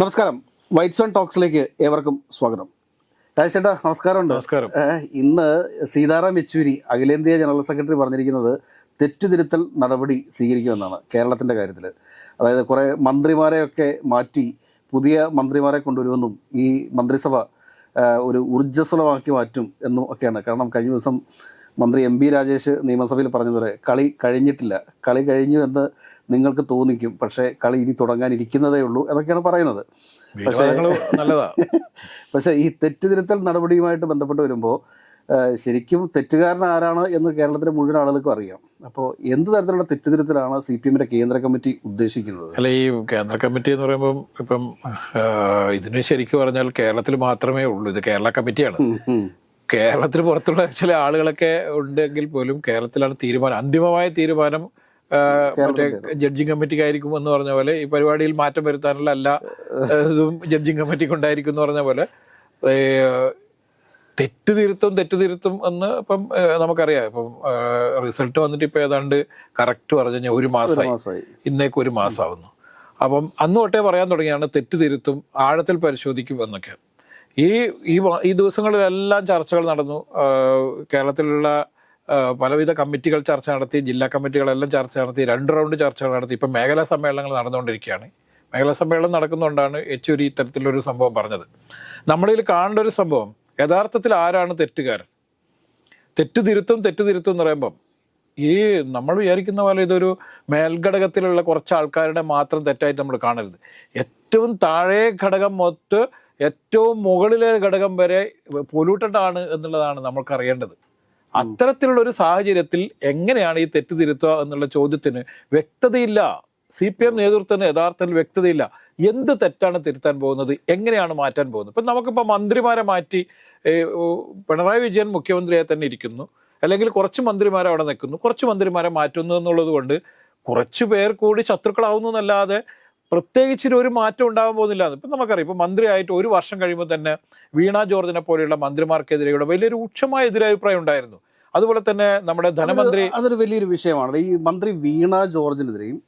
നമസ്കാരം. White zone ടോക്സിലേക്ക് ഏവർക്കും സ്വാഗതം. രാജേഷേട്ടാ നമസ്കാരമുണ്ട്. നമസ്കാരം. ഏഹ്, ഇന്ന് സീതാറാം യെച്ചൂരി അഖിലേന്ത്യാ ജനറൽ സെക്രട്ടറി പറഞ്ഞിരിക്കുന്നത് തെറ്റുതിരുത്തൽ നടപടി സ്വീകരിക്കുമെന്നാണ് കേരളത്തിന്റെ കാര്യത്തിൽ അതായത് കുറേ മന്ത്രിമാരെയൊക്കെ മാറ്റി പുതിയ മന്ത്രിമാരെ കൊണ്ടുവരുമെന്നും ഈ മന്ത്രിസഭ ഒരു ഊർജസ്വലമാക്കി മാറ്റും എന്നും ഒക്കെയാണ്. കാരണം കഴിഞ്ഞ ദിവസം മന്ത്രി എം ബി രാജേഷ് നിയമസഭയിൽ പറഞ്ഞതുപോലെ കളി കഴിഞ്ഞിട്ടില്ല. കളി കഴിഞ്ഞു എന്ന് നിങ്ങൾക്ക് തോന്നിക്കും. പക്ഷേ കളി ഇനി തുടങ്ങാനിരിക്കുന്നതേ ഉള്ളൂ എന്നൊക്കെയാണ് പറയുന്നത്. പക്ഷേ പക്ഷേ ഈ തെറ്റുതിരുത്തൽ നടപടിയുമായിട്ട് ബന്ധപ്പെട്ട് വരുമ്പോൾ ശരിക്കും തെറ്റുകാരൻ ആരാണ് എന്ന് കേരളത്തിലെ മുഴുവൻ ആളുകൾക്കും അറിയാം. അപ്പോൾ എന്ത് തരത്തിലുള്ള തെറ്റുതിരുത്തലാണ് സി പി എമ്മിന്റെ കേന്ദ്ര കമ്മിറ്റി ഉദ്ദേശിക്കുന്നത്? അല്ല ഈ കേന്ദ്ര കമ്മിറ്റി എന്ന് പറയുമ്പോൾ ഇപ്പം ഇതിന് ശരിക്കും പറഞ്ഞാൽ കേരളത്തിൽ മാത്രമേ ഉള്ളൂ. ഇത് കേരള കമ്മിറ്റിയാണ്. കേരളത്തിന് പുറത്തുള്ള ചില ആളുകളൊക്കെ ഉണ്ടെങ്കിൽ പോലും കേരളത്തിലാണ് തീരുമാനം അന്തിമമായ തീരുമാനം മറ്റേ ജഡ്ജിങ് കമ്മിറ്റിക്കായിരിക്കും എന്ന് പറഞ്ഞ പോലെ ഈ പരിപാടിയിൽ മാറ്റം വരുത്താനുള്ള എല്ലാ ഇതും ജഡ്ജിങ് കമ്മിറ്റിക്ക് ഉണ്ടായിരിക്കും എന്ന് പറഞ്ഞ പോലെ തെറ്റ് തിരുത്തും തെറ്റ് തിരുത്തും എന്ന് ഇപ്പം നമുക്കറിയാം. ഇപ്പം റിസൾട്ട് വന്നിട്ട് ഇപ്പം ഏതാണ്ട് കറക്റ്റ് പറഞ്ഞു കഴിഞ്ഞാൽ ഒരു മാസം മാസമായി മാസമായി. ഇന്നേക്ക് ഒരു മാസമാവുന്നു അപ്പം അന്ന് തൊട്ടേ പറയാൻ തുടങ്ങിയാണ് തെറ്റ് തിരുത്തും ആഴത്തിൽ പരിശോധിക്കും എന്നൊക്കെ. ഈ ഈ ദിവസങ്ങളിലെല്ലാം ചർച്ചകൾ നടന്നു. കേരളത്തിലുള്ള പലവിധ കമ്മിറ്റികൾ ചർച്ച നടത്തി ജില്ലാ കമ്മിറ്റികളെല്ലാം ചർച്ച നടത്തി രണ്ട് റൗണ്ട് ചർച്ചകൾ നടത്തി. ഇപ്പം മേഖലാ സമ്മേളനങ്ങൾ നടന്നുകൊണ്ടിരിക്കുകയാണ്. മേഖലാ സമ്മേളനം നടക്കുന്നതുകൊണ്ടാണ് യെച്ചൂരി ഇത്തരത്തിലൊരു സംഭവം പറഞ്ഞത്. നമ്മളിൽ കാണേണ്ട ഒരു സംഭവം യഥാർത്ഥത്തിൽ ആരാണ് തെറ്റുകാരൻ? തെറ്റ് തിരുത്തും തെറ്റ് തിരുത്തും എന്ന് പറയുമ്പം ഈ നമ്മൾ വിചാരിക്കുന്ന പോലെ ഇതൊരു മേൽഘടകത്തിലുള്ള കുറച്ച് ആൾക്കാരുടെ മാത്രം തെറ്റായിട്ട് നമ്മൾ കാണരുത്. ഏറ്റവും താഴെ ഘടകം മൊത്ത് ഏറ്റവും മുകളിലെ ഘടകം വരെ പൊലൂട്ടഡ് ആണ് എന്നുള്ളതാണ് നമ്മൾക്ക് അറിയേണ്ടത് അത്തരത്തിലുള്ള ഒരു സാഹചര്യത്തിൽ എങ്ങനെയാണ് ഈ തെറ്റ് തിരുത്തുക എന്നുള്ള ചോദ്യത്തിന് വ്യക്തതയില്ല. സി പി എം നേതൃത്വത്തിന് യഥാർത്ഥത്തിൽ വ്യക്തതയില്ല. എന്ത് തെറ്റാണ് തിരുത്താൻ പോകുന്നത്? എങ്ങനെയാണ് മാറ്റാൻ പോകുന്നത്? ഇപ്പം നമുക്കിപ്പോൾ മന്ത്രിമാരെ മാറ്റി പിണറായി വിജയൻ മുഖ്യമന്ത്രിയായി തന്നെ ഇരിക്കുന്നു. അല്ലെങ്കിൽ കുറച്ച് മന്ത്രിമാരെ അവിടെ നിൽക്കുന്നു. കുറച്ച് മന്ത്രിമാരെ മാറ്റുന്നു എന്നുള്ളത് കൊണ്ട് കുറച്ച് പേർ കൂടി ശത്രുക്കളാവുന്നു എന്നല്ലാതെ പ്രത്യേകിച്ച് ഒരു മാറ്റം ഉണ്ടാകാൻ പോകുന്നില്ല ഇപ്പം നമുക്കറിയാം ഇപ്പം മന്ത്രിയായിട്ട് ഒരു വർഷം കഴിയുമ്പോൾ തന്നെ വീണ ജോർജിനെ പോലെയുള്ള മന്ത്രിമാർക്കെതിരെയുള്ള വലിയൊരു രൂക്ഷമായ എതിരഭിപ്രായം ഉണ്ടായിരുന്നു. അതുപോലെ തന്നെ നമ്മുടെ ധനമന്ത്രി അതൊരു വലിയൊരു വിഷയമാണ്. ഈ മന്ത്രി വീണ ജോർജിനെതിരെയും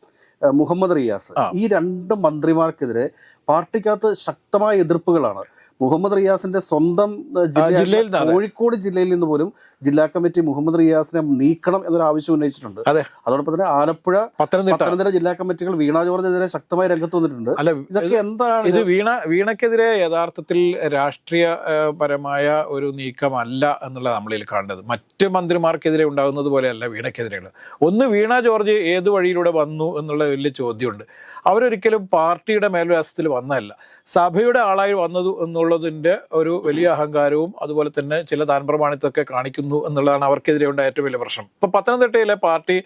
മുഹമ്മദ് റിയാസ് ഈ രണ്ട് മന്ത്രിമാർക്കെതിരെ പാർട്ടിക്കകത്ത് ശക്തമായ എതിർപ്പുകളാണ്. മുഹമ്മദ് റിയാസിന്റെ സ്വന്തം ജില്ലയിൽ കോഴിക്കോട് ജില്ലയിൽ നിന്ന് പോലും ജില്ലാ കമ്മിറ്റി മുഹമ്മദ് റിയാസിനെ നീക്കണം എന്നൊരു ആവശ്യം ഉന്നയിച്ചിട്ടുണ്ട്. അതെ. അതോടൊപ്പം തന്നെ ആലപ്പുഴ പത്തനംതിട്ട. ജില്ലാ കമ്മിറ്റികൾ വീണ ജോർജിനെതിരെ ശക്തമായി രംഗത്ത് വന്നിട്ടുണ്ട്. അല്ല ഇതൊക്കെ എന്താണ്? ഇത് വീണ വീണക്കെതിരെ യഥാർത്ഥത്തിൽ രാഷ്ട്രീയപരമായ പരമായ ഒരു നീക്കമല്ല എന്നുള്ള നമ്മളിൽ കാണേണ്ടത് മറ്റ് മന്ത്രിമാർക്കെതിരെ ഉണ്ടാകുന്നത് പോലെയല്ല വീണക്കെതിരെയുള്ള. ഒന്ന് വീണ ജോർജ് ഏത് വഴിയിലൂടെ വന്നു എന്നുള്ള വലിയ ചോദ്യമുണ്ട്. അവരൊരിക്കലും പാർട്ടിയുടെ മേൽവ്യാസത്തിൽ വന്നതല്ല. സഭയുടെ ആളായി വന്നത് എന്നുള്ളതിന്റെ ഒരു വലിയ അഹങ്കാരവും അതുപോലെ തന്നെ ചില താൻപ്രമാണിത്വമൊക്കെ കാണിക്കുന്നു എന്നുള്ളതാണ് അവർക്കെതിരെ ഉണ്ടായ ഏറ്റവും വലിയ പ്രശ്നം. ഇപ്പൊ പത്തനംതിട്ടയിലെ പാർട്ടി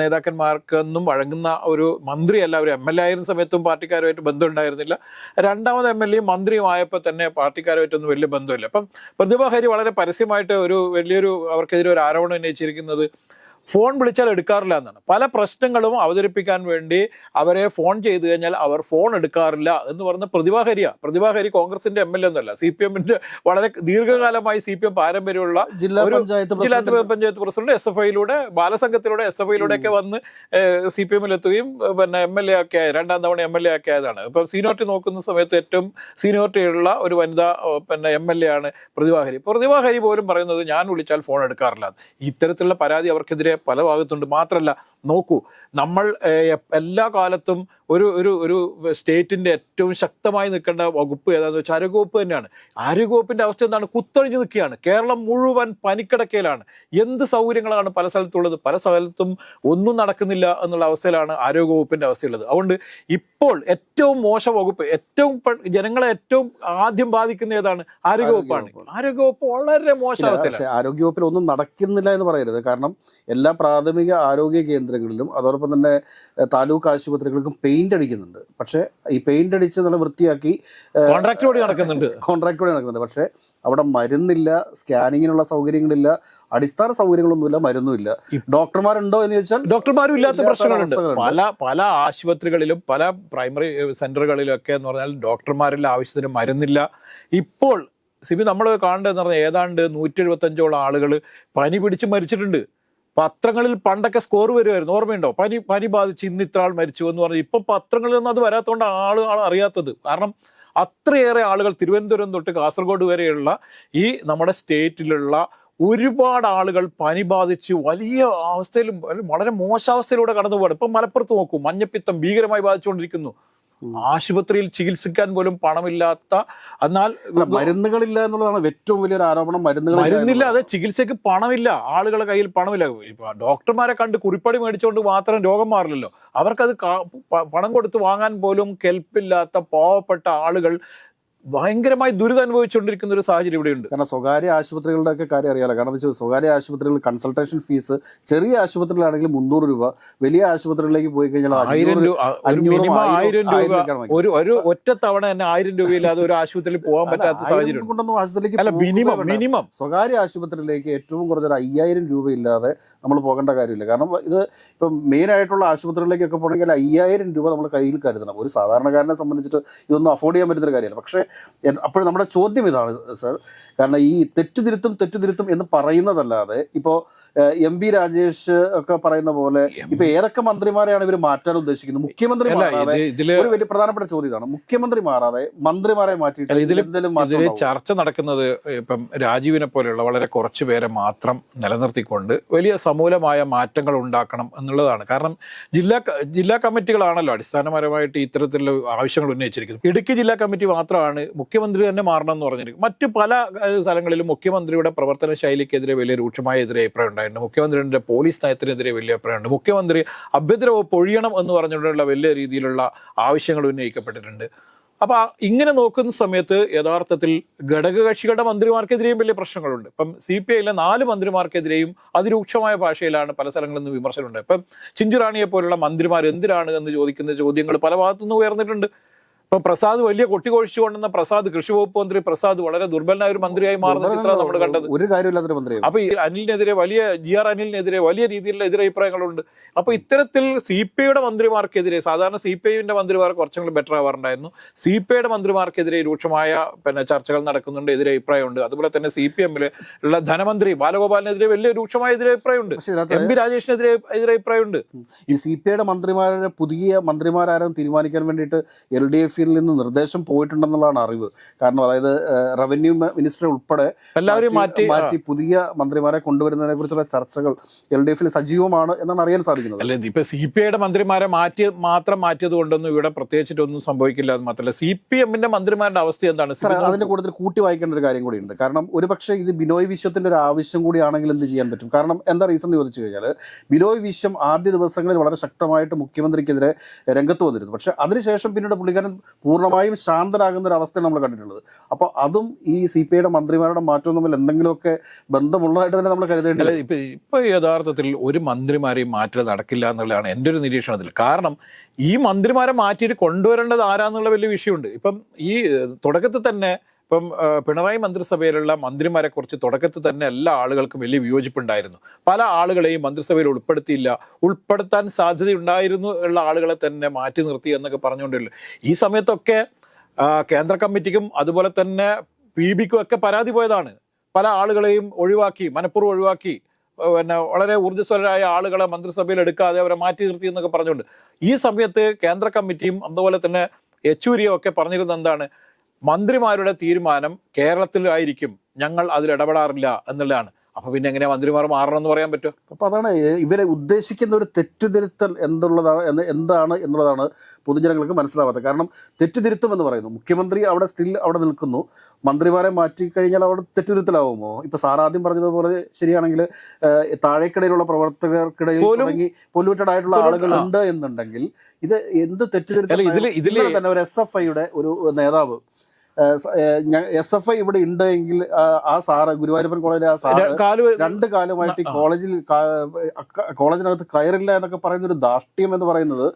നേതാക്കന്മാർക്കൊന്നും വഴങ്ങുന്ന ഒരു മന്ത്രിയല്ല ഒരു എം എൽ എ ആയിരുന്ന സമയത്തും പാർട്ടിക്കാരുമായിട്ട് ബന്ധമുണ്ടായിരുന്നില്ല. രണ്ടാമത് എം എൽ എയും മന്ത്രിയുമായപ്പോൾ തന്നെ പാർട്ടിക്കാരുമായിട്ടൊന്നും വലിയ ബന്ധമില്ല. അപ്പം പ്രതിഭാഹരി വളരെ പരസ്യമായിട്ട് ഒരു വലിയൊരു അവർക്കെതിരെ ഒരു ആരോപണം ഉന്നയിച്ചിരിക്കുന്നത് ഫോൺ വിളിച്ചാൽ എടുക്കാറില്ല എന്നാണ്. പല പ്രശ്നങ്ങളും അവതരിപ്പിക്കാൻ വേണ്ടി അവരെ ഫോൺ ചെയ്തു കഴിഞ്ഞാൽ അവർ ഫോൺ എടുക്കാറില്ല എന്ന് പറഞ്ഞ പ്രതിഭാഹരിയ പ്രതിഭാഹരി കോൺഗ്രസിന്റെ എം എൽ എ ഒന്നല്ല സി പി എമ്മിന്റെ വളരെ ദീർഘകാലമായി സി പി എം പാരമ്പര്യമുള്ള ജില്ലാ പഞ്ചായത്ത് ജില്ലാ പഞ്ചായത്ത് പ്രസിഡന്റ് എസ് എഫ് ഐയിലൂടെ ബാലസംഘത്തിലൂടെ എസ് എഫ് ഐയിലൂടെ ഒക്കെ വന്ന് സി പി എമ്മിൽ എത്തുകയും പിന്നെ എം എൽ എ ഒക്കെ ആയ രണ്ടാം തവണ എം എൽ എ ഒക്കെ ആയതാണ്. ഇപ്പം സീനിയോറിറ്റി നോക്കുന്ന സമയത്ത് ഏറ്റവും സീനിയോറിറ്റി ഉള്ള ഒരു വനിതാ പിന്നെ എം എൽ എ ആണ് പ്രതിഭാഹരി പ്രതിഭാഹരി പോലും പറയുന്നത് ഞാൻ വിളിച്ചാൽ ഫോൺ എടുക്കാറില്ല. ഇത്തരത്തിലുള്ള പരാതി അവർക്കെതിരെ പല ഭാഗത്തുണ്ട്. മാത്രമല്ല നോക്കൂ നമ്മൾ എല്ലാ കാലത്തും ഒരു ഒരു ഒരു സ്റ്റേറ്റിന്റെ ഏറ്റവും ശക്തമായി നിൽക്കേണ്ട വകുപ്പ് ഏതാണെന്ന് വെച്ചാൽ ആരോഗ്യവകുപ്പ് തന്നെയാണ്. ആരോഗ്യവകുപ്പിന്റെ അവസ്ഥ എന്താണ്? കുത്തൊഴിഞ്ഞു നിൽക്കുകയാണ്. കേരളം മുഴുവൻ പനിക്കിടക്കയിലാണ്. എന്ത് സൗകര്യങ്ങളാണ് പല സ്ഥലത്തുള്ളത്? പല സ്ഥലത്തും ഒന്നും നടക്കുന്നില്ല എന്നുള്ള അവസ്ഥയിലാണ് ആരോഗ്യവകുപ്പിന്റെ അവസ്ഥയുള്ളത്. അതുകൊണ്ട് ഇപ്പോൾ ഏറ്റവും മോശം വകുപ്പ് ഏറ്റവും ജനങ്ങളെ ഏറ്റവും ആദ്യം ബാധിക്കുന്ന ഏതാണ്? ആരോഗ്യവകുപ്പാണ് ആരോഗ്യവകുപ്പ് വളരെ മോശം അവസ്ഥയിലാണ്. ആരോഗ്യവകുപ്പിൽ ഒന്നും നടക്കുന്നില്ല എന്ന് പറയരുത്. കാരണം എല്ലാ പ്രാഥമിക ആരോഗ്യ കേന്ദ്രങ്ങളിലും അതോടൊപ്പം തന്നെ താലൂക്ക് ആശുപത്രികൾക്കും പെയിന്റ് അടിക്കുന്നുണ്ട്. പക്ഷെ ഈ പെയിന്റ് അടിച്ച് നല്ല വൃത്തിയാക്കി കോൺട്രാക്ട് വഴി നടക്കുന്നുണ്ട്. കോൺട്രാക്ടോടെ നടക്കുന്നുണ്ട്. പക്ഷേ അവിടെ മരുന്നില്ല സ്കാനിങ്ങിനുള്ള സൗകര്യങ്ങളില്ല അടിസ്ഥാന സൗകര്യങ്ങളൊന്നുമില്ല മരുന്നുമില്ല. ഡോക്ടർമാരുണ്ടോ എന്ന് ചോദിച്ചാൽ ഡോക്ടർമാരും ഇല്ലാത്ത പ്രശ്നങ്ങളുണ്ട്. പല പല ആശുപത്രികളിലും പല പ്രൈമറി സെന്ററുകളിലൊക്കെ എന്ന് പറഞ്ഞാൽ ഡോക്ടർമാരില്ല ആവശ്യത്തിന് മരുന്നില്ല. ഇപ്പോൾ സിബി നമ്മൾ കാണേണ്ടതെന്ന് പറഞ്ഞാൽ ഏതാണ്ട് നൂറ്റി എഴുപത്തഞ്ചോളം ആളുകൾ പനി പിടിച്ച് മരിച്ചിട്ടുണ്ട്. പത്രങ്ങളിൽ പണ്ടൊക്കെ സ്കോർ വരുമായിരുന്നു ഓർമ്മയുണ്ടോ? പനി പനി ബാധിച്ച് ഇന്ന് ഇത്ര ആൾ മരിച്ചു എന്ന് പറഞ്ഞു ഇപ്പം പത്രങ്ങളിലൊന്നും അത് വരാത്തതുകൊണ്ട് ആളുകൾ അറിയാത്തത്. കാരണം അത്രയേറെ ആളുകൾ തിരുവനന്തപുരം തൊട്ട് കാസർഗോഡ് വരെയുള്ള ഈ നമ്മുടെ സ്റ്റേറ്റിലുള്ള ഒരുപാട് ആളുകൾ പനി ബാധിച്ച് വലിയ അവസ്ഥയിലും വളരെ മോശാവസ്ഥയിലൂടെ കടന്നു പോകണം ഇപ്പം മലപ്പുറത്ത് നോക്കൂ മഞ്ഞപ്പിത്തം ഭീകരമായി ബാധിച്ചുകൊണ്ടിരിക്കുന്നു. ആശുപത്രിയിൽ ചികിത്സിക്കാൻ പോലും പണമില്ലാത്ത എന്നാൽ മരുന്നുകളില്ല എന്നുള്ളതാണ് ഏറ്റവും വലിയൊരു ആരോപണം മരുന്നുകൾ മരുന്നില്ല അതെ ചികിത്സയ്ക്ക് പണമില്ല ആളുകളുടെ കയ്യിൽ പണമില്ല. ഇപ്പൊ ഡോക്ടർമാരെ കണ്ട് കുറിപ്പടി മേടിച്ചുകൊണ്ട് മാത്രം രോഗം മാറില്ലല്ലോ. അവർക്കത് പണം കൊടുത്ത് വാങ്ങാൻ പോലും കെൽപ്പില്ലാത്ത പാവപ്പെട്ട ആളുകൾ ഭയങ്കരമായി ദുരിതം അനുഭവിച്ചുകൊണ്ടിരിക്കുന്ന ഒരു സാഹചര്യം ഇവിടെ ഉണ്ട് കാരണം സ്വകാര്യ ആശുപത്രികളുടെ ഒക്കെ കാര്യം അറിയാലോ. കാരണം വെച്ചാൽ സ്വകാര്യ ആശുപത്രികളിൽ കൺസൾട്ടേഷൻ ഫീസ് ചെറിയ ആശുപത്രിയിലാണെങ്കിൽ മുന്നൂറ് രൂപ വലിയ ആശുപത്രികളിലേക്ക് പോയി കഴിഞ്ഞാൽ ആയിരം രൂപ ആയിരം- രൂപ ഒരു ഒരു ഒറ്റ തവണ തന്നെ ആയിരം രൂപയില്ലാതെ ഒരു ആശുപത്രിയിൽ പോകാൻ പറ്റാത്ത സാഹചര്യം ആയിരം കൊണ്ടൊന്നും ആശുപത്രിയിലേക്ക് മിനിമം മിനിമം. സ്വകാര്യ ആശുപത്രിയിലേക്ക് ഏറ്റവും കുറഞ്ഞൊരു അയ്യായിരം രൂപ ഇല്ലാതെ നമ്മൾ പോകേണ്ട കാര്യമില്ല. കാരണം ഇത് ഇപ്പം മെയിൻ ആയിട്ടുള്ള ആശുപത്രികളിലേക്കൊക്കെ പോകണമെങ്കിൽ അയ്യായിരം രൂപ നമ്മൾ കയ്യിൽ കരുതണം. ഒരു സാധാരണക്കാരനെ സംബന്ധിച്ചിട്ട് ഇതൊന്നും അഫോർഡ് ചെയ്യാൻ പറ്റുന്ന ഒരു കാര്യമല്ല. പക്ഷേ അപ്പോൾ നമ്മുടെ ചോദ്യം ഇതാണ് സർ. കാരണം ഈ തെറ്റുതിരുത്തും തെറ്റുതിരുത്തും എന്ന് പറയുന്നതല്ലാതെ ഇപ്പോൾ എം പി രാജേഷ് ഒക്കെ പറയുന്ന പോലെ ഇപ്പൊ ഏതൊക്കെ മന്ത്രിമാരെയാണ് ഇവർ മാറ്റാൻ ഉദ്ദേശിക്കുന്നത്? മുഖ്യമന്ത്രി മാറാതെ ഒരു വലിയ പ്രധാനപ്പെട്ട ചോദ്യം ഇതാണ്. മുഖ്യമന്ത്രി മാറാതെ മന്ത്രിമാരെ മാറ്റിയിട്ട് ഇതിൽ ചർച്ച നടക്കുന്നത് ഇപ്പം രാജീവിനെ പോലെയുള്ള വളരെ കുറച്ച് പേരെ മാത്രം നിലനിർത്തിക്കൊണ്ട് വലിയ സമൂലമായ മാറ്റങ്ങൾ ഉണ്ടാക്കണം എന്നുള്ളതാണ്. കാരണം ജില്ലാ ജില്ലാ കമ്മിറ്റികളാണല്ലോ അടിസ്ഥാനപരമായിട്ട് ഇത്തരത്തിലുള്ള ആവശ്യങ്ങൾ ഉന്നയിച്ചിരിക്കുന്നത്. ഇടുക്കി ജില്ലാ കമ്മിറ്റി മാത്രമാണ് മുഖ്യമന്ത്രി തന്നെ മാറണം എന്ന് പറഞ്ഞിരിക്കും. മറ്റു പല സ്ഥലങ്ങളിലും മുഖ്യമന്ത്രിയുടെ പ്രവർത്തന ശൈലിക്കെതിരെ വലിയ രൂക്ഷമായ എതിരെ അഭിപ്രായം ഉണ്ടായിട്ടുണ്ട്. മുഖ്യമന്ത്രിയുടെ പോലീസ് നയത്തിനെതിരെ വലിയ അഭിപ്രായമുണ്ട് മുഖ്യമന്ത്രി അഭ്യന്തര വകുപ്പ് ഒഴിയണം എന്ന് പറഞ്ഞുകൊണ്ടുള്ള വലിയ രീതിയിലുള്ള ആവശ്യങ്ങൾ ഉന്നയിക്കപ്പെട്ടിട്ടുണ്ട്. അപ്പൊ ഇങ്ങനെ നോക്കുന്ന സമയത്ത് യഥാർത്ഥത്തിൽ ഘടകകക്ഷികളുടെ മന്ത്രിമാർക്കെതിരെയും വലിയ പ്രശ്നങ്ങളുണ്ട്. ഇപ്പം സി പി ഐയിലെ നാല് മന്ത്രിമാർക്കെതിരെയും അതിരൂക്ഷമായ ഭാഷയിലാണ് പല സ്ഥലങ്ങളിൽ നിന്ന് വിമർശനമുണ്ട് ഇപ്പം ചിഞ്ചുറാണിയെ പോലുള്ള മന്ത്രിമാർ എന്തിനാണ് എന്ന് ചോദിക്കുന്ന ചോദ്യങ്ങൾ പല ഭാഗത്തുനിന്ന് ഉയർന്നിട്ടുണ്ട്. ഇപ്പൊ പ്രസാദ് വലിയ കൊട്ടിഘോഷിച്ചു കൊണ്ടുവന്ന പ്രസാദ് കൃഷി വകുപ്പ് മന്ത്രി പ്രസാദ് വളരെ ദുർബലനായ ഒരു മന്ത്രിയായി മാറുന്ന ചിത്രം നമ്മൾ കണ്ടത്. ഒരു കാര്യമില്ലാത്തൊരു മന്ത്രി അപ്പൊ ഈ അനിലിനെതിരെ വലിയ ജി ആർ അനിലിനെതിരെ വലിയ രീതിയിലുള്ള എതിരഭിപ്രായങ്ങളുണ്ട് അപ്പൊ ഇത്തരത്തിൽ സി പി ഐയുടെ മന്ത്രിമാർക്കെതിരെ സാധാരണ സി പി ഐവിന്റെ മന്ത്രിമാർ കുറച്ചുകൂടി ബെറ്റർ ആവാറുണ്ടായിരുന്നു. സി പി ഐയുടെ മന്ത്രിമാർക്കെതിരെ രൂക്ഷമായ പിന്നെ ചർച്ചകൾ നടക്കുന്നുണ്ട് എതിരഭിപ്രായമുണ്ട് അതുപോലെ തന്നെ സി പി എമ്മിൽ ഉള്ള ധനമന്ത്രി ബാലഗോപാലിനെതിരെ വലിയ രൂക്ഷമായ എതിരഭിപ്രായമുണ്ട് എം പി രാജേഷിനെതിരെ എതിരഭിപ്രായമുണ്ട് ഈ സി പി ഐയുടെ മന്ത്രിമാരുടെ പുതിയ മന്ത്രിമാരാരും തീരുമാനിക്കാൻ വേണ്ടിയിട്ട് എൽ ഡി എഫിൽ നിന്ന് നിർദ്ദേശം പോയിട്ടുണ്ടെന്നുള്ളതാണ് അറിവ്. കാരണം അതായത് റവന്യൂ മിനിസ്റ്റർ ഉൾപ്പെടെ എല്ലാവരും മാറ്റി മാറ്റി പുതിയ മന്ത്രിമാരെ കൊണ്ടുവരുന്നതിനെ കുറിച്ചുള്ള ചർച്ചകൾ എൽ ഡി എഫിൽ സജീവമാണ് എന്നാണ് അറിയാൻ സാധിക്കുന്നത്. അല്ലേ ഇപ്പൊ സി പി ഐയുടെ മന്ത്രിമാരെ മാറ്റി മാത്രം മാറ്റിയത് കൊണ്ടൊന്നും ഇവിടെ പ്രത്യേകിച്ചിട്ടൊന്നും സംഭവിക്കില്ല എന്ന് മാത്രമല്ല. സി പി എമ്മിന്റെ മന്ത്രിമാരുടെ അവസ്ഥ എന്താണ്? അതിന്റെ കൂടുതൽ കൂട്ടി വായിക്കേണ്ട ഒരു കാര്യം കൂടിയുണ്ട്. കാരണം ഒരുപക്ഷെ ഇത് ബിനോയ് വിശ്വത്തിന്റെ ഒരു ആവശ്യം കൂടിയാണെങ്കിൽ എന്ത് ചെയ്യാൻ പറ്റും? കാരണം എന്താ റീസൺ എന്ന് ചോദിച്ചു കഴിഞ്ഞാൽ ബിനോയ് വിശ്വം ആദ്യ ദിവസങ്ങളിൽ വളരെ ശക്തമായിട്ട് മുഖ്യമന്ത്രിക്കെതിരെ രംഗത്ത് വന്നിരുന്നു. പക്ഷെ അതിനുശേഷം പിന്നീട് പുള്ളിക്കാരൻ പൂർണമായും ശാന്തരാകുന്ന ഒരു അവസ്ഥയാണ് നമ്മൾ കണ്ടിട്ടുള്ളത്. അപ്പോൾ അതും ഈ സി പി ഐയുടെ മന്ത്രിമാരുടെ മാറ്റവും തമ്മിൽ എന്തെങ്കിലുമൊക്കെ ബന്ധമുള്ളതായിട്ട് തന്നെ നമ്മൾ കരുതേണ്ടത് ഇപ്പൊ ഇപ്പൊ യഥാർത്ഥത്തിൽ ഒരു മന്ത്രിമാരെയും മാറ്റൽ നടക്കില്ല എന്നുള്ളതാണ് എന്റെ ഒരു നിരീക്ഷണത്തിൽ. കാരണം ഈ മന്ത്രിമാരെ മാറ്റിയിട്ട് കൊണ്ടുവരേണ്ടത് ആരാന്നുള്ള വലിയ വിഷയമുണ്ട്. ഇപ്പം ഈ തുടക്കത്തിൽ തന്നെ ഇപ്പം പിണറായി മന്ത്രിസഭയിലുള്ള മന്ത്രിമാരെ കുറിച്ച് തുടക്കത്തിൽ തന്നെ എല്ലാ ആളുകൾക്കും വലിയ വിയോജിപ്പുണ്ടായിരുന്നു. പല ആളുകളെയും മന്ത്രിസഭയിൽ ഉൾപ്പെടുത്തിയില്ല. ഉൾപ്പെടുത്താൻ സാധ്യതയുണ്ടായിരുന്നു ഉള്ള ആളുകളെ തന്നെ മാറ്റി നിർത്തി എന്നൊക്കെ പറഞ്ഞുകൊണ്ടല്ലോ ഈ സമയത്തൊക്കെ കേന്ദ്ര കമ്മിറ്റിക്കും അതുപോലെ തന്നെ പി ബിക്കും ഒക്കെ പരാതി പോയതാണ്. പല ആളുകളെയും ഒഴിവാക്കി മനഃപൂർവം ഒഴിവാക്കി പിന്നെ വളരെ ഊർജസ്വലരായ ആളുകളെ മന്ത്രിസഭയിൽ എടുക്കാതെ അവരെ മാറ്റി നിർത്തി എന്നൊക്കെ പറഞ്ഞുകൊണ്ട്. ഈ സമയത്ത് കേന്ദ്ര കമ്മിറ്റിയും അതുപോലെ തന്നെ യെച്ചൂരിയും ഒക്കെ പറഞ്ഞിരുന്നത് എന്താണ്? മന്ത്രിമാരുടെ തീരുമാനം കേരളത്തിലായിരിക്കും ഞങ്ങൾ അതിൽ ഇടപെടാറില്ല എന്നുള്ളതാണ്. അപ്പൊ പിന്നെ എങ്ങനെ മന്ത്രിമാർ മാറണം എന്ന് പറയാൻ പറ്റുമോ അപ്പൊ അതാണ് ഇവരെ ഉദ്ദേശിക്കുന്ന ഒരു തെറ്റുതിരുത്തൽ എന്തുള്ളതാണ് എന്താണ് എന്നുള്ളതാണ് പൊതുജനങ്ങൾക്ക് മനസ്സിലാവാത്തത്. കാരണം തെറ്റുതിരുത്തും എന്ന് പറയുന്നു. മുഖ്യമന്ത്രി അവിടെ സ്റ്റിൽ അവിടെ നിൽക്കുന്നു. മന്ത്രിമാരെ മാറ്റി കഴിഞ്ഞാൽ അവിടെ തെറ്റുതിരുത്തലാവുമോ? ഇപ്പൊ സാർ ആദ്യം പറഞ്ഞതുപോലെ ശരിയാണെങ്കിൽ താഴേക്കിടയിലുള്ള പ്രവർത്തകർക്കിടയിൽ തുടങ്ങി പൊല്യൂട്ടഡ് ആയിട്ടുള്ള ആളുകൾ ഉണ്ട് എന്നുണ്ടെങ്കിൽ ഇത് എന്ത് തെറ്റുതിരുത്തൽ ഇതിൽ തന്നെ ഒരു എസ് എഫ് ഐയുടെ ഒരു നേതാവ് എസ് എഫ് ഐ ഇവിടെ ഉണ്ട് എങ്കിൽ ആ, സാറ് ഗുരുവായൂരപ്പൻ കോളേജിലെ ആ സാറ് രണ്ട് കാലമായിട്ട് ഈ കോളേജിൽ കോളേജിനകത്ത് കയറില്ല എന്നൊക്കെ പറയുന്ന ഒരു ധാർഷ്ട്യം എന്ന് പറയുന്നത്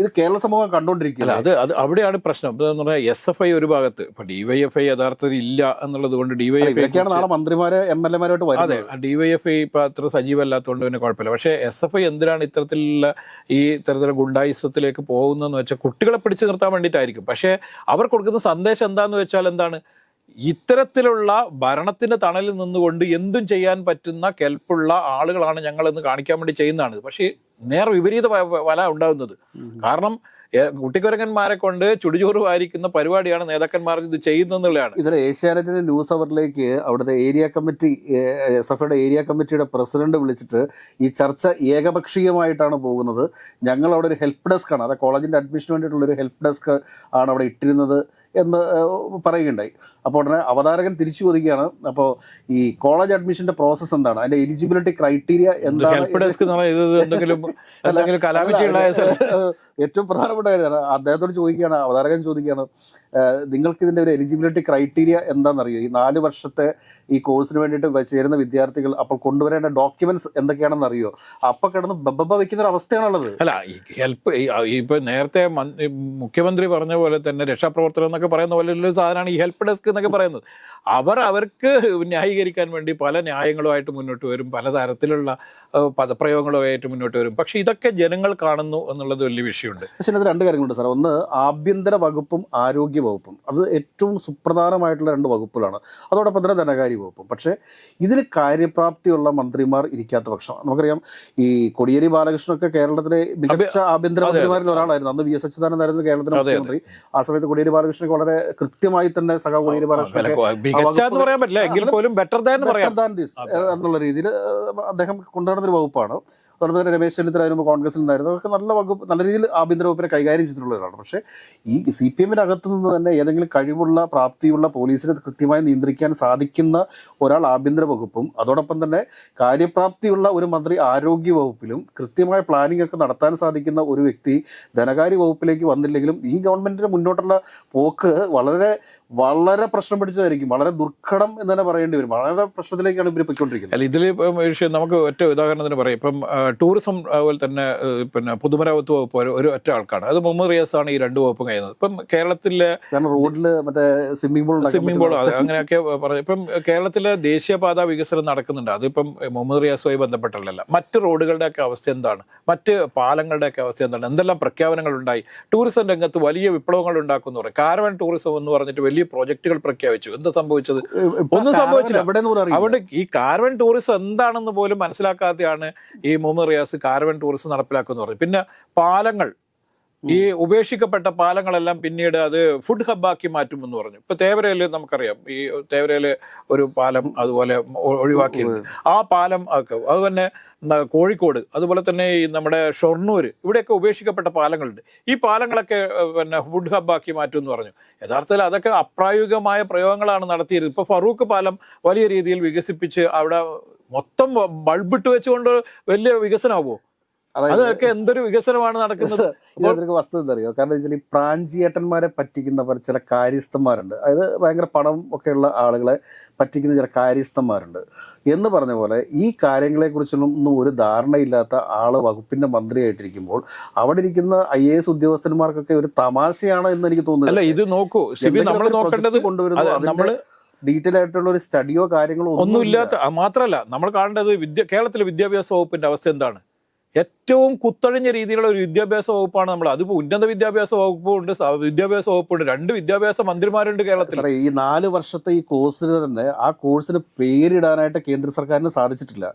ഇത് കേരള സമൂഹം അല്ല കണ്ടോണ്ടിരിക്കില്ല അത് അത് അവിടെയാണ് പ്രശ്നം. എന്ന് പറഞ്ഞാൽ എസ് എഫ് ഐ ഒരു ഭാഗത്ത്. ഇപ്പൊ ഡിവൈഎഫ്ഐ ഐ യഥാർത്ഥത്തിൽ ഇല്ല എന്നുള്ളത് കൊണ്ട് ഡിവൈഎഫ്ഐക്കാണ് നാളെ മന്ത്രിമാരെ എം എൽ എമാരായിട്ട് അതെ വരുന്നത്. ഡിവൈഎഫ് ഐ ഇപ്പൊ അത്ര സജീവമല്ലാത്തതുകൊണ്ട് പിന്നെ കുഴപ്പമില്ല. പക്ഷേ എസ് എഫ് ഐ എന്തിനാണ് ഇത്തരത്തിലുള്ള ഈ ഇത്തരത്തിലുള്ള ഗുണ്ടായുസത്തിലേക്ക് പോകുന്നതെന്ന് വെച്ചാൽ കുട്ടികളെ പിടിച്ചു നിർത്താൻ വേണ്ടിയിട്ടായിരിക്കും. പക്ഷേ അവർ കൊടുക്കുന്ന സന്ദേശം എന്താന്ന് വെച്ചാൽ എന്താണ്? ഇത്തരത്തിലുള്ള ഭരണത്തിന്റെ തണലിൽ നിന്നുകൊണ്ട് എന്തും ചെയ്യാൻ പറ്റുന്ന കെൽപ്പുള്ള ആളുകളാണ് ഞങ്ങൾ എന്ന് കാണിക്കാൻ വേണ്ടി ചെയ്യുന്നതാണ്. പക്ഷേ നേരെ വിപരീത വല ഉണ്ടാകുന്നത്. കാരണം കുട്ടിക്കുരങ്ങന്മാരെ കൊണ്ട് ചുടിചോറ് വാരിക്കുന്ന പരിപാടിയാണ് നേതാക്കന്മാർ ഇത് ചെയ്യുന്നതെന്നുള്ളതാണ്. ഇതിൽ ഏഷ്യാനെറ്റിന്റെ ന്യൂസ് അവറിലേക്ക് അവിടുത്തെ area committee S F area കമ്മിറ്റിയുടെ പ്രസിഡന്റ് വിളിച്ചിട്ട് ഈ ചർച്ച ഏകപക്ഷീയമായിട്ടാണ് പോകുന്നത്. ഞങ്ങൾ അവിടെ ഒരു ഹെൽപ്പ് ഡെസ്ക് ആണ്. അതായത് കോളേജിന്റെ അഡ്മിഷന് വേണ്ടിയിട്ടുള്ള ഒരു ഹെൽപ്പ് ഡെസ്ക് ആണ് അവിടെ ഇട്ടിരുന്നത്. എന്ന് പറയുകയുണ്ടായി. അപ്പോൾ ഉടനെ അവതാരകൻ തിരിച്ചു ചോദിക്കുകയാണ് അപ്പോൾ ഈ കോളേജ് അഡ്മിഷന്റെ പ്രോസസ്സ് എന്താണ്? അതിന്റെ എലിജിബിലിറ്റി ക്രൈറ്റീരിയ എന്താണ് ഏറ്റവും പ്രധാനപ്പെട്ട കാര്യമാണ് അദ്ദേഹത്തോട് ചോദിക്കുകയാണ് അവതാരകൻ ചോദിക്കുകയാണ് നിങ്ങൾക്ക് ഇതിന്റെ ഒരു എലിജിബിലിറ്റി ക്രൈറ്റീരിയ എന്താണെന്ന് എന്താണെന്നറിയോ? ഈ നാല് വർഷത്തെ ഈ കോഴ്സിന് വേണ്ടിയിട്ട് ചേരുന്ന വിദ്യാർത്ഥികൾ അപ്പോൾ കൊണ്ടുവരേണ്ട ഡോക്യുമെന്റ്സ് എന്തൊക്കെയാണെന്ന് അറിയോ അപ്പൊ കിടന്ന് ബബ്ബ വെക്കുന്ന ഒരു അവസ്ഥയാണുള്ളത് അല്ല ഹെൽപ്പ് ഇപ്പൊ നേരത്തെ മുഖ്യമന്ത്രി പറഞ്ഞ പോലെ തന്നെ രക്ഷാപ്രവർത്തനം എന്നൊക്കെ പറയുന്ന പോലെ ഒരു സാധനമാണ് ഈ ഹെൽപ്പ് ഡെസ്ക് എന്നൊക്കെ പറയുന്നത്. അവർ അവർക്ക് ന്യായീകരിക്കാൻ വേണ്ടി പല ന്യായങ്ങളുമായിട്ട് മുന്നോട്ട് വരും പലതരത്തിലുള്ള തരത്തിലുള്ള പദപ്രയോഗങ്ങളുമായിട്ട് മുന്നോട്ട് വരും. പക്ഷേ ഇതൊക്കെ ജനങ്ങൾ കാണുന്നു എന്നുള്ളത് വലിയ വിഷയമുണ്ട്. പക്ഷേ അത് രണ്ട് കാര്യങ്ങളുണ്ട് സാർ ഒന്ന് ആഭ്യന്തര വകുപ്പും ആരോഗ്യ വകുപ്പും. അത് ഏറ്റവും സുപ്രധാനമായിട്ടുള്ള രണ്ട് വകുപ്പുകളാണ് അതോടൊപ്പം തന്നെ ധനകാര്യ വകുപ്പും. പക്ഷേ ഇതിൽ കാര്യപ്രാപ്തിയുള്ള മന്ത്രിമാർ ഇരിക്കാത്ത പക്ഷം. നമുക്കറിയാം ഈ കൊടിയേരി ബാലകൃഷ്ണനൊക്കെ കേരളത്തിലെ മികച്ച ആഭ്യന്തര മന്ത്രിമാരിൽ ഒരാളായിരുന്നു. അന്ന് വി എസ് അച്യുതാനന്ദായിരുന്നു കേരളത്തിലെ. മുഖ്യമന്ത്രി. ആ സമയത്ത് കൊടിയേരി ബാലകൃഷ്ണനൊക്കെ വളരെ കൃത്യമായി തന്നെ സഖാ കൊടിയേരി ബാലകൃഷ്ണൻ പറയാൻ പറ്റില്ല. എങ്കിൽ പോലും ബെറ്റർ ദാൻ എന്നുള്ള രീതിയിൽ അദ്ദേഹം കൊണ്ടുനടന്നൊരു വകുപ്പാണ്. അതോടൊപ്പം തന്നെ രമേശ് ചെന്നിത്തല അതിന് കോൺഗ്രസിൽ നിന്നായിരുന്നു. അതൊക്കെ നല്ല വകുപ്പ് നല്ല രീതിയിൽ ആഭ്യന്തര വകുപ്പിനെ കൈകാര്യം ചെയ്തിട്ടുള്ളവരാണ് പക്ഷേ ഈ സി പി എമ്മിന് അകത്തു നിന്ന് തന്നെ ഏതെങ്കിലും കഴിവുള്ള പ്രാപ്തിയുള്ള പോലീസിനെ കൃത്യമായി നിയന്ത്രിക്കാൻ സാധിക്കുന്ന ഒരാൾ ആഭ്യന്തര വകുപ്പും അതോടൊപ്പം തന്നെ കാര്യപ്രാപ്തിയുള്ള ഒരു മന്ത്രി ആരോഗ്യ വകുപ്പിലും കൃത്യമായ പ്ലാനിംഗ് ഒക്കെ നടത്താൻ സാധിക്കുന്ന ഒരു വ്യക്തി ധനകാര്യ വകുപ്പിലേക്ക് വന്നില്ലെങ്കിലും ഈ ഗവൺമെന്റിന്റെ മുന്നോട്ടുള്ള പോക്ക് വളരെ വളരെ പ്രശ്നം പിടിച്ചതായിരിക്കും. വളരെ ദുർഘടം എന്ന് തന്നെ പറയേണ്ടി വരും. വളരെ പ്രശ്നത്തിലേക്കാണ് ഇവർ പോയിക്കൊണ്ടിരിക്കുന്നത്. അല്ല ഇതിൽ വിഷയം നമുക്ക് ഒറ്റ ഉദാഹരണത്തിന് പറയാം. ഇപ്പം ടൂറിസം അതുപോലെ തന്നെ പിന്നെ പൊതുമരാമത്ത് വകുപ്പ് ഒരു- ഒറ്റ ആൾക്കാണ്. അത് മുഹമ്മദ് റിയാസ് ആണ് ഈ രണ്ട് വകുപ്പും കഴിയുന്നത്. ഇപ്പം കേരളത്തിലെ റോഡിൽ മറ്റേ സ്വിമ്മിംഗ് പൂൾ സ്വിമ്മിംഗ് പൂൾ അങ്ങനെയൊക്കെ പറഞ്ഞു ഇപ്പം കേരളത്തിലെ ദേശീയപാത വികസനം നടക്കുന്നുണ്ട്. അതിപ്പം മുഹമ്മദ് റിയാസുമായി ബന്ധപ്പെട്ടല്ല മറ്റ് റോഡുകളുടെയൊക്കെ അവസ്ഥ എന്താണ്? മറ്റ് പാലങ്ങളുടെയൊക്കെ അവസ്ഥ എന്താണ്? എന്തെല്ലാം പ്രഖ്യാപനങ്ങളുണ്ടായി? ടൂറിസം രംഗത്ത് വലിയ വിപ്ലവങ്ങൾ ഉണ്ടാക്കുന്നു പറയും കാരവൻ ടൂറിസം എന്ന് പറഞ്ഞിട്ട് വലിയ പ്രോജക്റ്റുകൾ പ്രഖ്യാപിച്ചു. എന്താ സംഭവിച്ചത്? ഒന്നും സംഭവിച്ചില്ല. അവിടെ അവിടെ ഈ കാർവൻ ടൂറിസം എന്താണെന്ന് പോലും മനസ്സിലാക്കാതെയാണ് ഈ മുഹമ്മദ് റിയാസ് കാർവൻ ടൂറിസം നടപ്പിലാക്കുന്നു പറഞ്ഞു. പിന്നെ പാലങ്ങൾ. ഈ ഉപേക്ഷിക്കപ്പെട്ട പാലങ്ങളെല്ലാം പിന്നീട് അത് ഫുഡ് ഹബ്ബാക്കി മാറ്റുമെന്ന് പറഞ്ഞു. ഇപ്പൊ തേവരയിൽ നമുക്കറിയാം ഈ തേവരയിൽ ഒരു പാലം അതുപോലെ ഒഴിവാക്കി ആ പാലം ഒക്കെ അത് തന്നെ കോഴിക്കോട് അതുപോലെ തന്നെ ഈ നമ്മുടെ ഷൊർണൂര് ഇവിടെയൊക്കെ ഉപേക്ഷിക്കപ്പെട്ട പാലങ്ങളുണ്ട്. ഈ പാലങ്ങളൊക്കെ പിന്നെ ഫുഡ് ഹബ്ബാക്കി മാറ്റും എന്ന് പറഞ്ഞു. യഥാർത്ഥത്തിൽ അതൊക്കെ അപ്രായോഗികമായ പ്രയോഗങ്ങളാണ് നടത്തിയത് ഇപ്പൊ ഫറൂഖ് പാലം വലിയ രീതിയിൽ വികസിപ്പിച്ച് അവിടെ മൊത്തം ബൾബിട്ട് വെച്ചുകൊണ്ട് വലിയ വികസനമാവോ അതായത് അതൊക്കെ എന്തൊരു വികസനമാണ് നടക്കുന്നത്? ഇതിനകത്ത് വസ്തുത അറിയോ? കാരണം വെച്ചാൽ ഈ പ്രാഞ്ചിയേട്ടന്മാരെ പറ്റിക്കുന്ന പല ചില കാര്യസ്ഥന്മാരുണ്ട്. അതായത് ഭയങ്കര പണം ഒക്കെയുള്ള ആളുകളെ പറ്റിക്കുന്ന ചില കാര്യസ്ഥന്മാരുണ്ട്. എന്ന് പറഞ്ഞ പോലെ ഈ കാര്യങ്ങളെക്കുറിച്ചൊന്നും കുറിച്ചൊന്നും ഒരു ധാരണയില്ലാത്ത ആൾ വകുപ്പിന്റെ മന്ത്രിയായിട്ടിരിക്കുമ്പോൾ അവിടെ ഇരിക്കുന്ന ഐ എ എസ് ഉദ്യോഗസ്ഥന്മാർക്കൊക്കെ ഒരു തമാശയാണ് എന്ന് എനിക്ക് അല്ല ഇത് നോക്കൂ. നമ്മൾ നോക്കേണ്ടത് കൊണ്ടുവരുന്നു. അതെ, ഡീറ്റെയിൽ ആയിട്ടുള്ള ഒരു സ്റ്റഡിയോ കാര്യങ്ങളോ ഒന്നുമില്ലാത്ത മാത്രമല്ല മാത്രല്ല നമ്മൾ കാണേണ്ടത് വിദ്യ കേരളത്തിലെ വിദ്യാഭ്യാസ വകുപ്പിന്റെ അവസ്ഥ എന്താണ്? ഏറ്റവും കുത്തഴിഞ്ഞ രീതിയിലുള്ള ഒരു വിദ്യാഭ്യാസ വകുപ്പാണ് നമ്മൾ അതിപ്പോ ഉന്നത വിദ്യാഭ്യാസ വകുപ്പുണ്ട് വിദ്യാഭ്യാസ വകുപ്പുണ്ട്. രണ്ട് വിദ്യാഭ്യാസ മന്ത്രിമാരുണ്ട് കേരളത്തിൽ. ഈ നാല് വർഷത്തെ ഈ കോഴ്സിന് തന്നെ ആ കോഴ്സിന് പേരിടാനായിട്ട് കേന്ദ്ര സർക്കാരിന് സാധിച്ചിട്ടില്ല.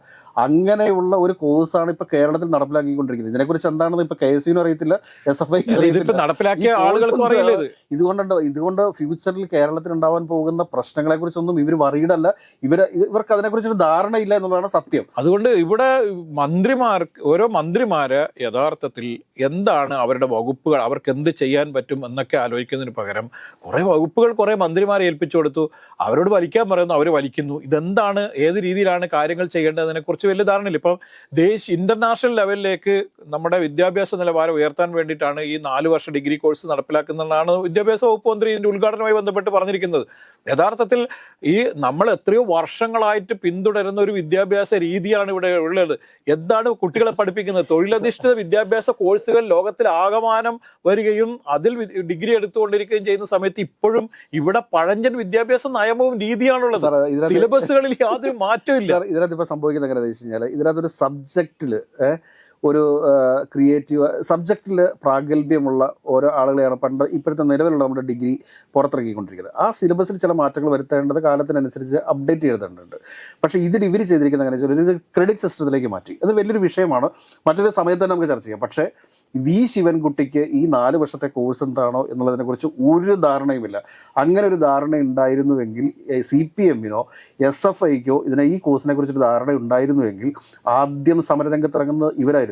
അങ്ങനെയുള്ള ഒരു കോഴ്സാണ് ഇപ്പൊ കേരളത്തിൽ നടപ്പിലാക്കിക്കൊണ്ടിരിക്കുന്നത്. ഇതിനെക്കുറിച്ച് എന്താണെന്ന് ഇപ്പൊ കെ എസ് യുവിനും അറിയത്തില്ല എസ് എഫ് ഐ നടപ്പിലാക്കിയ ആളുകൾക്കും. അറിയില്ല ഇത്. ഇതുകൊണ്ടുണ്ടോ ഇതുകൊണ്ട് ഫ്യൂച്ചറിൽ കേരളത്തിൽ ഉണ്ടാവാൻ പോകുന്ന പ്രശ്നങ്ങളെ കുറിച്ചൊന്നും ഇവർ വറീഡല്ല. ഇവർ ഇവർക്ക് അതിനെക്കുറിച്ചൊരു ധാരണയില്ല എന്നുള്ളതാണ് സത്യം. അതുകൊണ്ട് ഇവിടെ മന്ത്രിമാർക്ക് ഓരോ മന്ത്രിമാര് യഥാർത്ഥത്തിൽ എന്താണ് അവരുടെ വകുപ്പുകൾ? അവർക്ക് എന്ത് ചെയ്യാൻ പറ്റും എന്നൊക്കെ ആലോചിക്കുന്നതിന് പകരം കുറെ വകുപ്പുകൾ കുറെ മന്ത്രിമാരെ ഏൽപ്പിച്ചു കൊടുത്തു. അവരോട് വലിക്കാൻ പറയുന്നു അവർ വലിക്കുന്നു. ഇതെന്താണ്? ഏത് രീതിയിലാണ് കാര്യങ്ങൾ ചെയ്യേണ്ടതിനെ കുറിച്ച് വലിയ ധാരണയില്ല. ഇപ്പം ദേശീയ ഇന്റർനാഷണൽ ലെവലിലേക്ക് നമ്മുടെ വിദ്യാഭ്യാസ നിലവാരം ഉയർത്താൻ വേണ്ടിയിട്ടാണ് ഈ നാല് വർഷ ഡിഗ്രി കോഴ്സ് നടപ്പിലാക്കുന്നതാണ് വിദ്യാഭ്യാസ വകുപ്പ് മന്ത്രി ഇതിന്റെ ഉദ്ഘാടനവുമായി ബന്ധപ്പെട്ട് പറഞ്ഞിരിക്കുന്നത്. യഥാർത്ഥത്തിൽ ഈ നമ്മൾ എത്രയോ വർഷങ്ങളായിട്ട് പിന്തുടരുന്ന ഒരു വിദ്യാഭ്യാസ രീതിയാണ് ഇവിടെ ഉള്ളത്. എന്താണ് കുട്ടികളെ പഠിപ്പിക്കുന്നത്? തൊഴിലധിഷ്ഠിത വിദ്യാഭ്യാസ കോഴ്സുകൾ ലോകത്തിൽ ആകമാനം വരികയും അതിൽ ഡിഗ്രി എടുത്തുകൊണ്ടിരിക്കുകയും ചെയ്യുന്ന സമയത്ത് ഇപ്പോഴും ഇവിടെ പഴഞ്ചൻ വിദ്യാഭ്യാസ നയമവും രീതിയാണുള്ളത്. സിലബസുകളിൽ യാതൊരു മാറ്റവും ഇല്ല. ഇതിനകത്ത് ഇപ്പൊ സംഭവിക്കുന്നത് എങ്ങനെയാണെന്ന് വെച്ച് കഴിഞ്ഞാൽ ഇതിനകത്തൊരു സബ്ജക്റ്റിൽ ഒരു ക്രിയേറ്റീവ് സബ്ജക്റ്റിൽ പ്രാഗൽഭ്യമുള്ള ഓരോ ആളുകളെയാണ് പണ്ട് ഇപ്പോഴത്തെ നിലവിലുള്ള നമ്മുടെ ഡിഗ്രി പുറത്തിറക്കിക്കൊണ്ടിരിക്കുന്നത്. ആ സിലബസിൽ ചില മാറ്റങ്ങൾ വരുത്തേണ്ടത് കാലത്തിനനുസരിച്ച് അപ്ഡേറ്റ് ചെയ്തിട്ടുണ്ട്. പക്ഷേ ഇതിൽ ഇവർ ചെയ്തിരിക്കുന്ന അങ്ങനെ വെച്ചാൽ ഇത് ക്രെഡിറ്റ് സിസ്റ്റത്തിലേക്ക് മാറ്റി. അത് വലിയൊരു വിഷയമാണ്. മറ്റൊരു സമയത്ത് തന്നെ നമുക്ക് ചർച്ച ചെയ്യാം. പക്ഷേ വി ശിവൻകുട്ടിക്ക് ഈ നാല് വർഷത്തെ കോഴ്സ് എന്താണോ എന്നുള്ളതിനെക്കുറിച്ച് ഒരു ധാരണയുമില്ല. അങ്ങനെ ഒരു ധാരണ ഉണ്ടായിരുന്നുവെങ്കിൽ സി പി എമ്മിനോ എസ് എഫ് ഐക്കോ ഇതിനെ ഈ കോഴ്സിനെ കുറിച്ചൊരു ധാരണ ഉണ്ടായിരുന്നുവെങ്കിൽ ആദ്യം സമരരംഗത്തിറങ്ങുന്നത് ഇവരായിരുന്നു.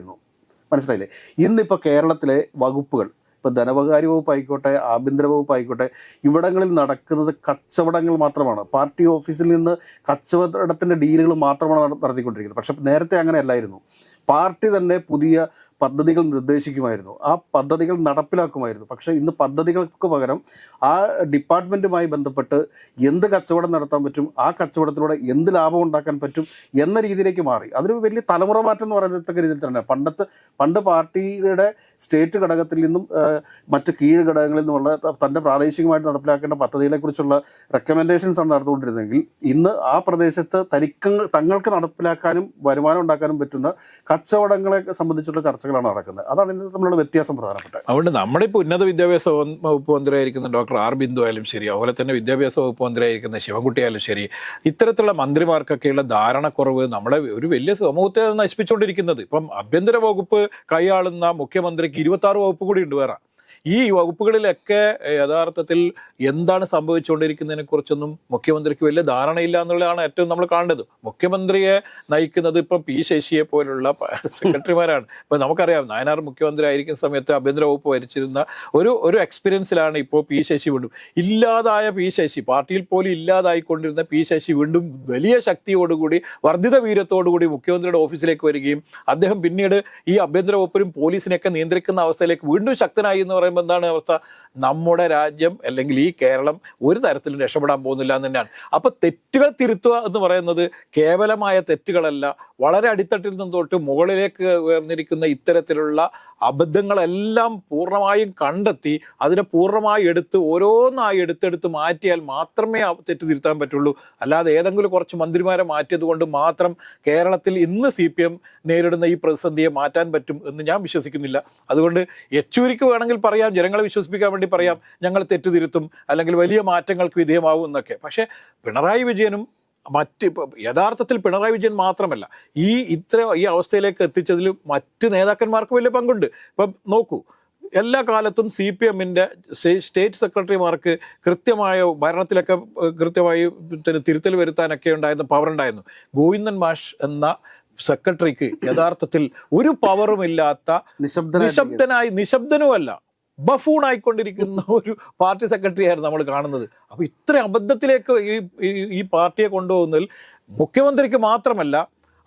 മനസ്സിലായില്ലേ? ഇന്നിപ്പോൾ കേരളത്തിലെ വകുപ്പുകൾ ഇപ്പോൾ ധനവകാര്യ വകുപ്പ് ആയിക്കോട്ടെ ആഭ്യന്തര വകുപ്പ് ആയിക്കോട്ടെ ഇവിടങ്ങളിൽ നടക്കുന്നത് കച്ചവടങ്ങൾ മാത്രമാണ്. പാർട്ടി ഓഫീസിൽ നിന്ന് കച്ചവടത്തിന്റെ ഡീലുകൾ മാത്രമാണ് നടത്തിക്കൊണ്ടിരിക്കുന്നത്. പക്ഷേ നേരത്തെ അങ്ങനെ അല്ലായിരുന്നു പാർട്ടി തന്നെ പുതിയ പദ്ധതികൾ നിർദ്ദേശിക്കുമായിരുന്നു. ആ പദ്ധതികൾ നടപ്പിലാക്കുമായിരുന്നു. പക്ഷേ ഇന്ന് പദ്ധതികൾക്ക് പകരം ആ ഡിപ്പാർട്ട്മെന്റുമായി ബന്ധപ്പെട്ട് എന്ത് കച്ചവടം നടത്താൻ പറ്റും ആ കച്ചവടത്തിലൂടെ എന്ത് ലാഭം ഉണ്ടാക്കാൻ പറ്റും എന്ന രീതിയിലേക്ക് മാറി. അതൊരു വലിയ തലമുറ മാറ്റം എന്ന് പറയത്തക്ക രീതിയിൽ തന്നെ പണ്ടത്തെ പണ്ട് പാർട്ടിയുടെ സ്റ്റേറ്റ് ഘടകത്തിൽ നിന്നും മറ്റ് കീഴ് ഘടകങ്ങളിൽ നിന്നുള്ള തന്റെ പ്രാദേശികമായിട്ട് നടപ്പിലാക്കേണ്ട പദ്ധതികളെക്കുറിച്ചുള്ള റെക്കമെൻഡേഷൻസ് ആണ് നടന്നുകൊണ്ടിരുന്നെങ്കിൽ ഇന്ന് ആ പ്രദേശത്ത് തനിക്ക് തങ്ങൾക്ക് നടപ്പിലാക്കാനും വരുമാനം ഉണ്ടാക്കാനും പറ്റുന്ന കച്ചവടങ്ങളെ സംബന്ധിച്ചുള്ള ചർച്ചകളാണ് നടക്കുന്നത്. അതാണ് ഇന്ന് തമ്മിലുള്ള വ്യത്യാസം പ്രധാനപ്പെട്ടത് അതുകൊണ്ട് നമ്മുടെ ഇപ്പോൾ ഉന്നത വിദ്യാഭ്യാസ വകുപ്പ് മന്ത്രിയായിരിക്കുന്ന ഡോക്ടർ ആർ ബിന്ദു ആയാലും ശരി അതുപോലെ തന്നെ വിദ്യാഭ്യാസ വകുപ്പ് മന്ത്രിയായിരിക്കുന്ന ശിവൻകുട്ടി ആയാലും ശരി ഇത്തരത്തിലുള്ള മന്ത്രിമാർക്കൊക്കെയുള്ള ധാരണക്കുറവ് നമ്മുടെ ഒരു വലിയ സമൂഹത്തെ നശിപ്പിച്ചുകൊണ്ടിരിക്കുന്നത്. ഇപ്പം ആഭ്യന്തര വകുപ്പ് കൈയാളുന്ന മുഖ്യമന്ത്രിക്ക് ഇരുപത്തി വകുപ്പ് കൂടി ഉണ്ട് വേറെ. ഈ വകുപ്പുകളിലൊക്കെ യഥാർത്ഥത്തിൽ എന്താണ് സംഭവിച്ചുകൊണ്ടിരിക്കുന്നതിനെ കുറിച്ചൊന്നും മുഖ്യമന്ത്രിക്ക് വലിയ ധാരണയില്ല എന്നുള്ളതാണ് ഏറ്റവും നമ്മൾ കാണേണ്ടത്. മുഖ്യമന്ത്രിയെ നയിക്കുന്നത് ഇപ്പം പി ശശിയെ പോലുള്ള സെക്രട്ടറിമാരാണ്. ഇപ്പം നമുക്കറിയാം നയനാർ മുഖ്യമന്ത്രി ആയിരിക്കുന്ന സമയത്ത് ആഭ്യന്തര വകുപ്പ് ഭരിച്ചിരുന്ന ഒരു ഒരു എക്സ്പീരിയൻസിലാണ് ഇപ്പോൾ പി ശശി വീണ്ടും. ഇല്ലാതായ പി ശശി പാർട്ടിയിൽ പോലും ഇല്ലാതായിക്കൊണ്ടിരുന്ന പി ശശി വീണ്ടും വലിയ ശക്തിയോടുകൂടി വർദ്ധിത വീര്യത്തോടുകൂടി മുഖ്യമന്ത്രിയുടെ ഓഫീസിലേക്ക് വരികയും അദ്ദേഹം പിന്നീട് ഈ ആഭ്യന്തര വകുപ്പിനും പോലീസിനെയൊക്കെ നിയന്ത്രിക്കുന്ന അവസ്ഥയിലേക്ക് വീണ്ടും ശക്തനായി എന്ന് പറയുമ്പോൾ എന്താണ് അവസ്ഥ? നമ്മുടെ രാജ്യം അല്ലെങ്കിൽ ഈ കേരളം ഒരു തരത്തിലും രക്ഷപ്പെടാൻ പോകുന്നില്ല എന്ന് തന്നെയാണ്. അപ്പൊ തെറ്റുകൾ തിരുത്തുക എന്ന് പറയുന്നത് കേവലമായ തെറ്റുകളല്ല. വളരെ അടിത്തട്ടിൽ നിന്ന് തൊട്ട് മുകളിലേക്ക് ഉയർന്നിരിക്കുന്ന ഇത്തരത്തിലുള്ള അബദ്ധങ്ങളെല്ലാം പൂർണമായും കണ്ടെത്തി അതിനെ പൂർണമായി എടുത്ത് ഓരോന്നായി എടുത്തെടുത്ത് മാറ്റിയാൽ മാത്രമേ തെറ്റ് തിരുത്താൻ പറ്റുള്ളൂ. അല്ലാതെ ഏതെങ്കിലും കുറച്ച് മന്ത്രിമാരെ മാറ്റിയത് കൊണ്ട് മാത്രം കേരളത്തിൽ ഇന്ന് സി പി എം നേരിടുന്ന ഈ പ്രതിസന്ധിയെ മാറ്റാൻ പറ്റും എന്ന് ഞാൻ വിശ്വസിക്കുന്നില്ല. അതുകൊണ്ട് യെച്ചൂരിക്ക് വേണമെങ്കിൽ പറയാം. ജനങ്ങളെ വിശ്വസിപ്പിക്കാൻ വേണ്ടി പറയാം ഞങ്ങൾ തെറ്റുതിരുത്തും അല്ലെങ്കിൽ വലിയ മാറ്റങ്ങൾക്ക് വിധേയമാവും എന്നൊക്കെ. പക്ഷേ പിണറായി വിജയനും മറ്റ് യഥാർത്ഥത്തിൽ പിണറായി വിജയൻ മാത്രമല്ല ഈ ഇത്ര ഈ അവസ്ഥയിലേക്ക് എത്തിച്ചതിൽ മറ്റ് നേതാക്കന്മാർക്ക് വലിയ പങ്കുണ്ട്. ഇപ്പം നോക്കൂ എല്ലാ കാലത്തും സി പി എമ്മിന്റെ സ്റ്റേറ്റ് സെക്രട്ടറിമാർക്ക് കൃത്യമായ ഭരണത്തിലൊക്കെ കൃത്യമായി തിരുത്തൽ വരുത്താനൊക്കെ ഉണ്ടായിരുന്ന പവർ ഉണ്ടായിരുന്നു ഗോവിന്ദൻ മാഷ് എന്ന സെക്രട്ടറിക്ക് യഥാർത്ഥത്തിൽ ഒരു പവറും ഇല്ലാത്ത നിശബ്ദനായി നിശബ്ദനുമല്ല ബഫൂൺ ആയിക്കൊണ്ടിരിക്കുന്ന ഒരു പാർട്ടി സെക്രട്ടറി ആയിരുന്നു നമ്മൾ കാണുന്നത്. അപ്പോൾ ഇത്ര അബദ്ധത്തിലേക്ക് ഈ ഈ- പാർട്ടിയെ കൊണ്ടുപോകുന്നതിൽ മുഖ്യമന്ത്രിക്ക് മാത്രമല്ല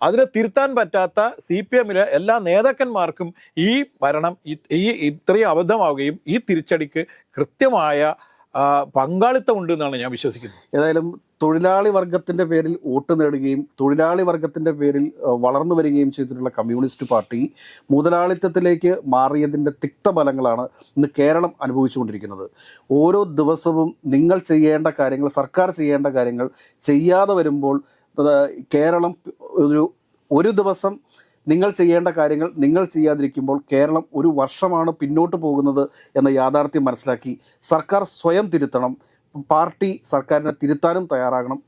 അതിനെ തിരുത്താൻ പറ്റാത്ത സി പി എമ്മിലെ എല്ലാ നേതാക്കന്മാർക്കും ഈ ഭരണം ഈ ഇത്രയും അബദ്ധമാവുകയും ഈ തിരിച്ചടിക്ക് കൃത്യമായ ആ, പങ്കാളിത്തം ഉണ്ട് എന്നാണ് ഞാൻ വിശ്വസിക്കുന്നത്. ഏതായാലും തൊഴിലാളി വർഗത്തിന്റെ പേരിൽ വോട്ട് നേടുകയും തൊഴിലാളി വർഗത്തിന്റെ പേരിൽ വളർന്നു വരികയും ചെയ്തിട്ടുള്ള കമ്മ്യൂണിസ്റ്റ് പാർട്ടി മുതലാളിത്തത്തിലേക്ക് മാറിയതിന്റെ തിക്തഫലങ്ങളാണ് ഇന്ന് കേരളം അനുഭവിച്ചുകൊണ്ടിരിക്കുന്നത്. ഓരോ ദിവസവും നിങ്ങൾ ചെയ്യേണ്ട കാര്യങ്ങൾ സർക്കാർ ചെയ്യേണ്ട കാര്യങ്ങൾ ചെയ്യാതെ വരുമ്പോൾ കേരളം ഒരു ഒരു ദിവസം നിങ്ങൾ ചെയ്യേണ്ട കാര്യങ്ങൾ നിങ്ങൾ ചെയ്യാതിരിക്കുമ്പോൾ കേരളം ഒരു വർഷമാണ് പിന്നോട്ട് പോകുന്നത് എന്ന യാഥാർത്ഥ്യം മനസ്സിലാക്കി സർക്കാർ സ്വയം തിരുത്തണം. പാർട്ടി സർക്കാരിനെ തിരുത്താനും തയ്യാറാകണം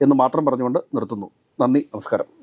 എന്ന് മാത്രം പറഞ്ഞുകൊണ്ട് നിർത്തുന്നു. നന്ദി നമസ്കാരം.